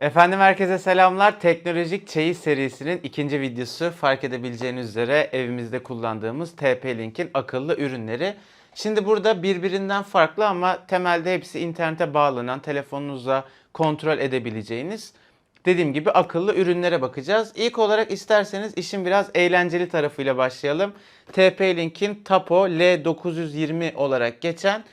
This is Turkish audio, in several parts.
Efendim herkese selamlar. Teknolojik Çeyiz serisinin ikinci videosu fark edebileceğiniz üzere evimizde kullandığımız TP-Link'in akıllı ürünleri. Şimdi burada birbirinden farklı ama temelde hepsi internete bağlanan, telefonunuzla kontrol edebileceğiniz dediğim gibi akıllı ürünlere bakacağız. İlk olarak isterseniz işin biraz eğlenceli tarafıyla başlayalım. TP-Link'in Tapo L920 olarak geçen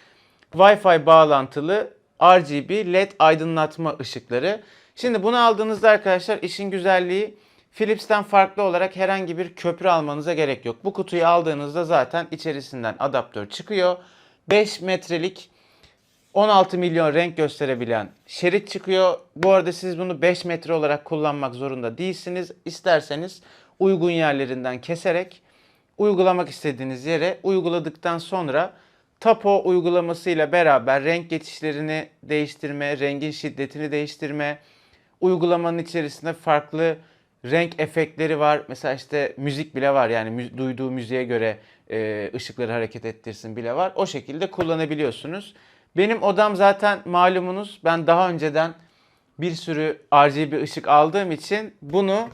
Wi-Fi bağlantılı RGB LED aydınlatma ışıkları. Şimdi bunu aldığınızda arkadaşlar işin güzelliği Philips'ten farklı olarak herhangi bir köprü almanıza gerek yok. Bu kutuyu aldığınızda zaten içerisinden adaptör çıkıyor. 5 metrelik 16 milyon renk gösterebilen şerit çıkıyor. Bu arada siz bunu 5 metre olarak kullanmak zorunda değilsiniz. İsterseniz uygun yerlerinden keserek uygulamak istediğiniz yere uyguladıktan sonra Tapo uygulamasıyla beraber renk geçişlerini değiştirme, rengin şiddetini değiştirme, uygulamanın içerisinde farklı renk efektleri var. Mesela işte müzik bile var yani mü- duyduğu müziğe göre e, ışıkları hareket ettirsin bile var. O şekilde kullanabiliyorsunuz. Benim odam zaten malumunuz ben daha önceden bir sürü RGB ışık aldığım için bunu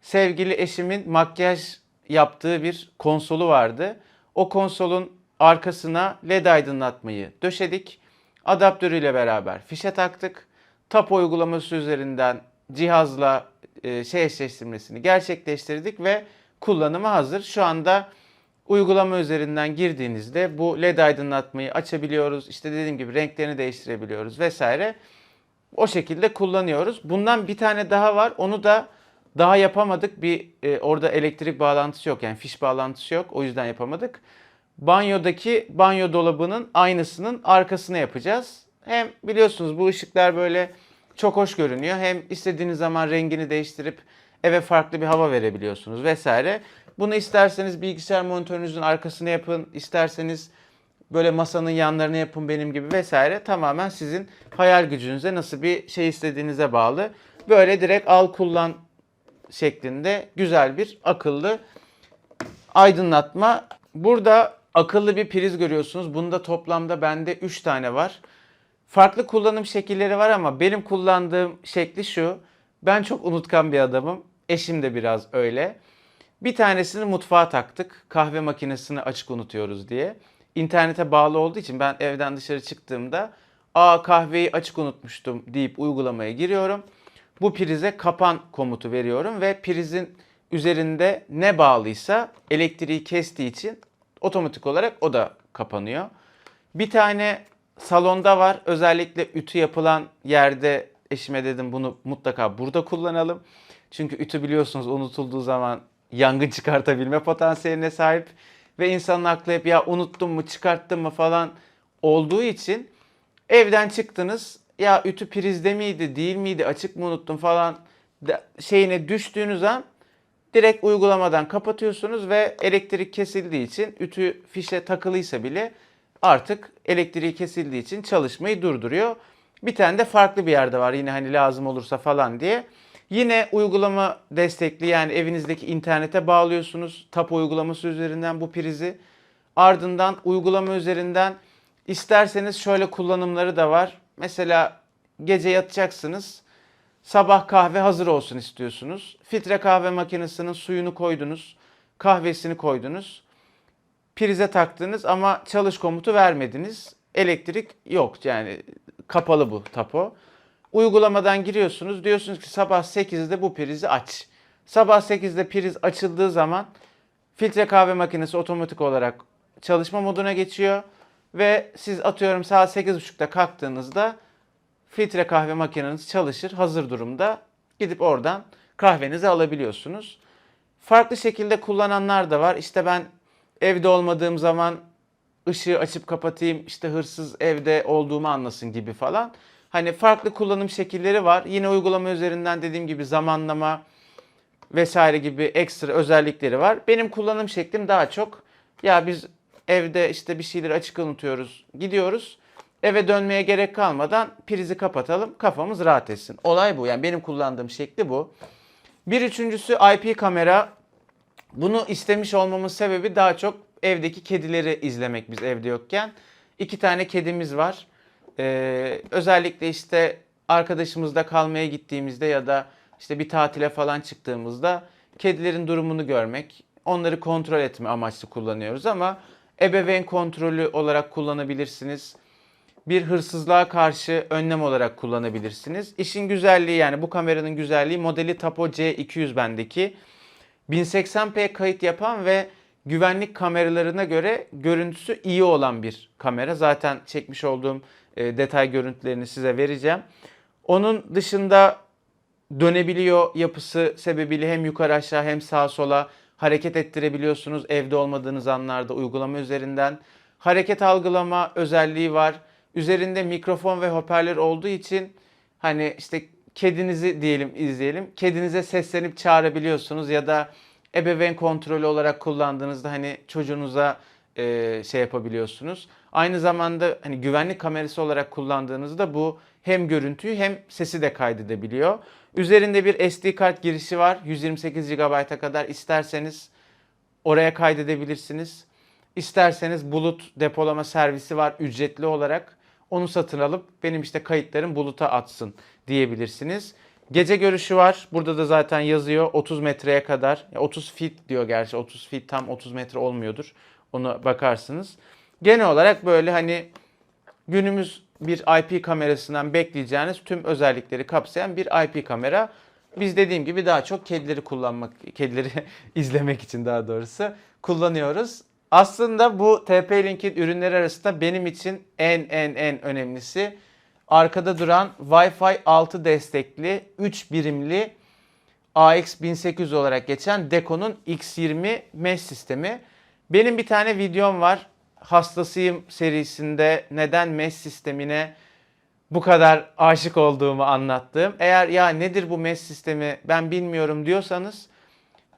sevgili eşimin makyaj yaptığı bir konsolu vardı. O konsolun arkasına led aydınlatmayı döşedik. Adaptörüyle beraber fişe taktık. TAP uygulaması üzerinden cihazla e, şey eşleştirmesini gerçekleştirdik ve kullanıma hazır. Şu anda uygulama üzerinden girdiğinizde bu led aydınlatmayı açabiliyoruz. İşte dediğim gibi renklerini değiştirebiliyoruz vesaire. O şekilde kullanıyoruz. Bundan bir tane daha var. Onu da daha yapamadık. Bir e, orada elektrik bağlantısı yok. Yani fiş bağlantısı yok. O yüzden yapamadık. Banyodaki banyo dolabının aynısının arkasına yapacağız. Hem biliyorsunuz bu ışıklar böyle çok hoş görünüyor. Hem istediğiniz zaman rengini değiştirip eve farklı bir hava verebiliyorsunuz vesaire. Bunu isterseniz bilgisayar monitörünüzün arkasına yapın, isterseniz böyle masanın yanlarına yapın benim gibi vesaire. Tamamen sizin hayal gücünüze nasıl bir şey istediğinize bağlı. Böyle direkt al kullan şeklinde güzel bir akıllı aydınlatma. Burada akıllı bir priz görüyorsunuz. Bunda toplamda bende 3 tane var. Farklı kullanım şekilleri var ama benim kullandığım şekli şu. Ben çok unutkan bir adamım. Eşim de biraz öyle. Bir tanesini mutfağa taktık. Kahve makinesini açık unutuyoruz diye. İnternete bağlı olduğu için ben evden dışarı çıktığımda aa kahveyi açık unutmuştum deyip uygulamaya giriyorum. Bu prize kapan komutu veriyorum ve prizin üzerinde ne bağlıysa elektriği kestiği için otomatik olarak o da kapanıyor. Bir tane salonda var. Özellikle ütü yapılan yerde eşime dedim bunu mutlaka burada kullanalım. Çünkü ütü biliyorsunuz unutulduğu zaman yangın çıkartabilme potansiyeline sahip. Ve insanın aklı hep ya unuttum mu çıkarttım mı falan olduğu için evden çıktınız ya ütü prizde miydi değil miydi açık mı unuttum falan şeyine düştüğünüz an direkt uygulamadan kapatıyorsunuz ve elektrik kesildiği için ütü fişe takılıysa bile artık elektriği kesildiği için çalışmayı durduruyor. Bir tane de farklı bir yerde var yine hani lazım olursa falan diye. Yine uygulama destekli yani evinizdeki internete bağlıyorsunuz. TAP uygulaması üzerinden bu prizi. Ardından uygulama üzerinden isterseniz şöyle kullanımları da var. Mesela gece yatacaksınız. Sabah kahve hazır olsun istiyorsunuz. Filtre kahve makinesinin suyunu koydunuz. Kahvesini koydunuz. Prize taktınız ama çalış komutu vermediniz. Elektrik yok yani kapalı bu tapo. Uygulamadan giriyorsunuz. Diyorsunuz ki sabah 8'de bu prizi aç. Sabah 8'de priz açıldığı zaman filtre kahve makinesi otomatik olarak çalışma moduna geçiyor. Ve siz atıyorum saat 8.30'da kalktığınızda filtre kahve makineniz çalışır hazır durumda. Gidip oradan kahvenizi alabiliyorsunuz. Farklı şekilde kullananlar da var. İşte ben evde olmadığım zaman ışığı açıp kapatayım işte hırsız evde olduğumu anlasın gibi falan. Hani farklı kullanım şekilleri var. Yine uygulama üzerinden dediğim gibi zamanlama vesaire gibi ekstra özellikleri var. Benim kullanım şeklim daha çok ya biz evde işte bir şeyleri açık unutuyoruz, gidiyoruz. Eve dönmeye gerek kalmadan prizi kapatalım, kafamız rahat etsin. Olay bu. Yani benim kullandığım şekli bu. Bir üçüncüsü IP kamera. Bunu istemiş olmamın sebebi daha çok evdeki kedileri izlemek biz evde yokken. İki tane kedimiz var. Ee, özellikle işte arkadaşımızda kalmaya gittiğimizde ya da işte bir tatile falan çıktığımızda kedilerin durumunu görmek, onları kontrol etme amaçlı kullanıyoruz ama ebeveyn kontrolü olarak kullanabilirsiniz. Bir hırsızlığa karşı önlem olarak kullanabilirsiniz. İşin güzelliği yani bu kameranın güzelliği modeli Tapo C200 bendeki. 1080p kayıt yapan ve güvenlik kameralarına göre görüntüsü iyi olan bir kamera. Zaten çekmiş olduğum e, detay görüntülerini size vereceğim. Onun dışında dönebiliyor yapısı sebebiyle hem yukarı aşağı hem sağa sola hareket ettirebiliyorsunuz evde olmadığınız anlarda uygulama üzerinden. Hareket algılama özelliği var. Üzerinde mikrofon ve hoparlör olduğu için hani işte kedinizi diyelim izleyelim. Kedinize seslenip çağırabiliyorsunuz ya da ebeveyn kontrolü olarak kullandığınızda hani çocuğunuza e, şey yapabiliyorsunuz. Aynı zamanda hani güvenlik kamerası olarak kullandığınızda bu hem görüntüyü hem sesi de kaydedebiliyor. Üzerinde bir SD kart girişi var. 128 GB'a kadar isterseniz oraya kaydedebilirsiniz. İsterseniz bulut depolama servisi var ücretli olarak. Onu satın alıp benim işte kayıtlarım buluta atsın diyebilirsiniz. Gece görüşü var. Burada da zaten yazıyor 30 metreye kadar. 30 feet diyor gerçi. 30 feet tam 30 metre olmuyordur. Ona bakarsınız. Genel olarak böyle hani günümüz bir IP kamerasından bekleyeceğiniz tüm özellikleri kapsayan bir IP kamera. Biz dediğim gibi daha çok kedileri kullanmak, kedileri izlemek için daha doğrusu kullanıyoruz. Aslında bu TP-Link'in ürünleri arasında benim için en en en önemlisi arkada duran Wi-Fi 6 destekli 3 birimli AX1800 olarak geçen Deco'nun X20 mesh sistemi. Benim bir tane videom var. Hastasıyım serisinde neden mesh sistemine bu kadar aşık olduğumu anlattığım. Eğer ya nedir bu mesh sistemi ben bilmiyorum diyorsanız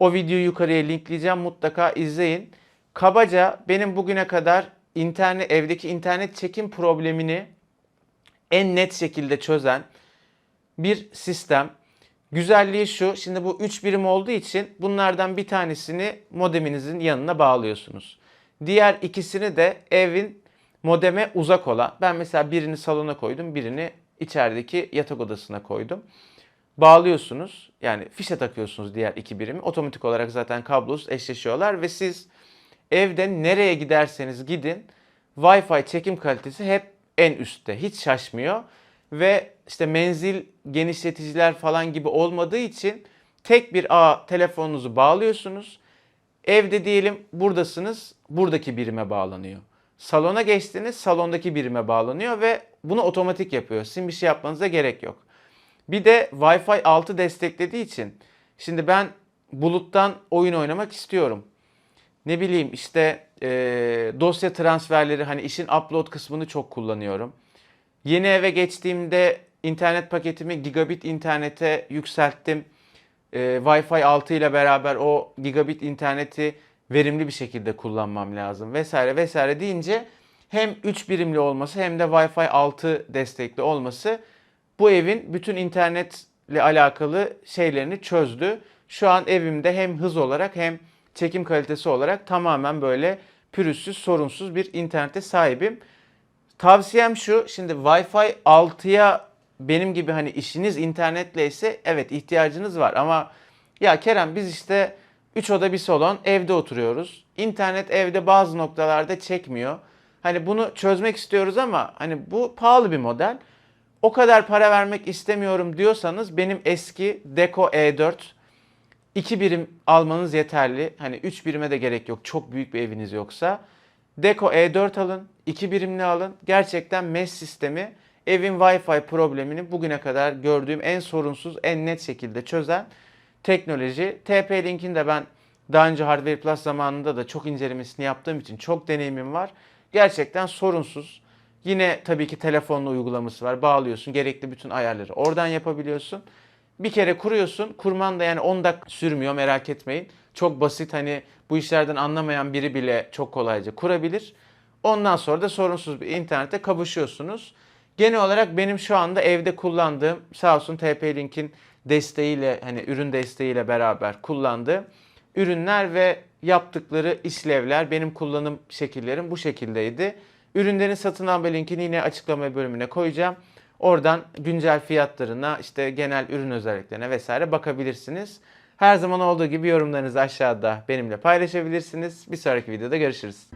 o videoyu yukarıya linkleyeceğim mutlaka izleyin. Kabaca benim bugüne kadar internet evdeki internet çekim problemini en net şekilde çözen bir sistem. Güzelliği şu, şimdi bu 3 birim olduğu için bunlardan bir tanesini modeminizin yanına bağlıyorsunuz. Diğer ikisini de evin modeme uzak olan, ben mesela birini salona koydum, birini içerideki yatak odasına koydum. Bağlıyorsunuz, yani fişe takıyorsunuz diğer iki birimi. Otomatik olarak zaten kablosuz eşleşiyorlar ve siz evde nereye giderseniz gidin Wi-Fi çekim kalitesi hep en üstte. Hiç şaşmıyor. Ve işte menzil genişleticiler falan gibi olmadığı için tek bir ağ telefonunuzu bağlıyorsunuz. Evde diyelim buradasınız, buradaki birime bağlanıyor. Salona geçtiniz, salondaki birime bağlanıyor ve bunu otomatik yapıyor. Sizin bir şey yapmanıza gerek yok. Bir de Wi-Fi 6 desteklediği için şimdi ben buluttan oyun oynamak istiyorum. Ne bileyim işte e, dosya transferleri hani işin upload kısmını çok kullanıyorum. Yeni eve geçtiğimde internet paketimi gigabit internete yükselttim. E, Wi-Fi 6 ile beraber o gigabit interneti verimli bir şekilde kullanmam lazım vesaire vesaire deyince hem 3 birimli olması hem de Wi-Fi 6 destekli olması bu evin bütün internetle alakalı şeylerini çözdü. Şu an evimde hem hız olarak hem çekim kalitesi olarak tamamen böyle pürüzsüz, sorunsuz bir internete sahibim. Tavsiyem şu, şimdi Wi-Fi 6'ya benim gibi hani işiniz internetle ise evet ihtiyacınız var ama ya Kerem biz işte 3 oda bir salon evde oturuyoruz. İnternet evde bazı noktalarda çekmiyor. Hani bunu çözmek istiyoruz ama hani bu pahalı bir model. O kadar para vermek istemiyorum diyorsanız benim eski Deco E4 2 birim almanız yeterli. Hani 3 birime de gerek yok. Çok büyük bir eviniz yoksa. Deco E4 alın. 2 birimli alın. Gerçekten mesh sistemi evin Wi-Fi problemini bugüne kadar gördüğüm en sorunsuz, en net şekilde çözen teknoloji. TP-Link'in de ben daha önce Hardware Plus zamanında da çok incelemesini yaptığım için çok deneyimim var. Gerçekten sorunsuz. Yine tabii ki telefonla uygulaması var. Bağlıyorsun. Gerekli bütün ayarları oradan yapabiliyorsun. Bir kere kuruyorsun. Kurman da yani 10 dakika sürmüyor merak etmeyin. Çok basit hani bu işlerden anlamayan biri bile çok kolayca kurabilir. Ondan sonra da sorunsuz bir internete kavuşuyorsunuz. Genel olarak benim şu anda evde kullandığım sağ olsun TP-Link'in desteğiyle hani ürün desteğiyle beraber kullandığım ürünler ve yaptıkları işlevler benim kullanım şekillerim bu şekildeydi. Ürünlerin satın alma linkini yine açıklama bölümüne koyacağım. Oradan güncel fiyatlarına, işte genel ürün özelliklerine vesaire bakabilirsiniz. Her zaman olduğu gibi yorumlarınızı aşağıda benimle paylaşabilirsiniz. Bir sonraki videoda görüşürüz.